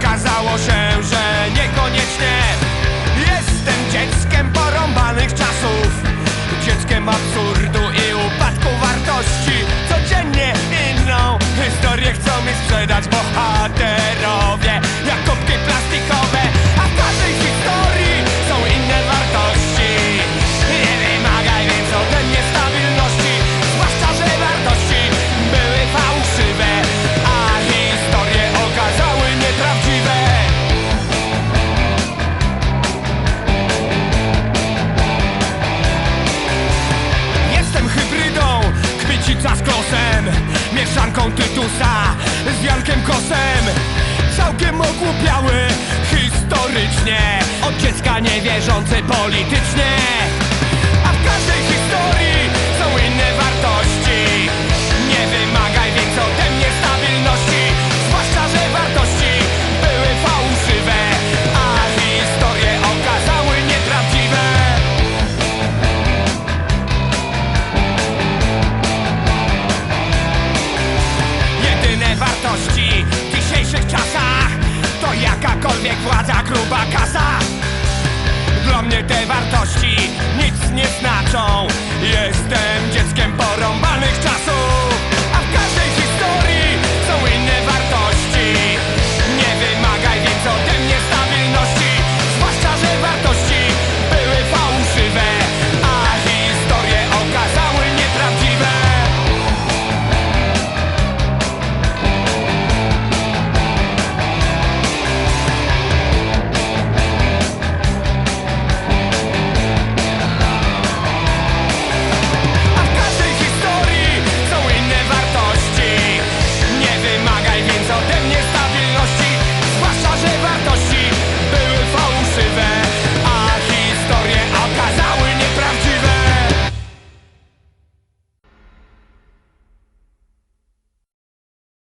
okazało się, że niekoniecznie Jestem dzieckiem porąbanych czasów Dzieckiem absurdu i upadku wartości. Codziennie inną historię chcą mi sprzedać bohater. Całkiem ogłupiały historycznie. Od dziecka niewierzący politycznie. potrzeba kasa. Dla mnie te wartości nic nie znaczą. Jestem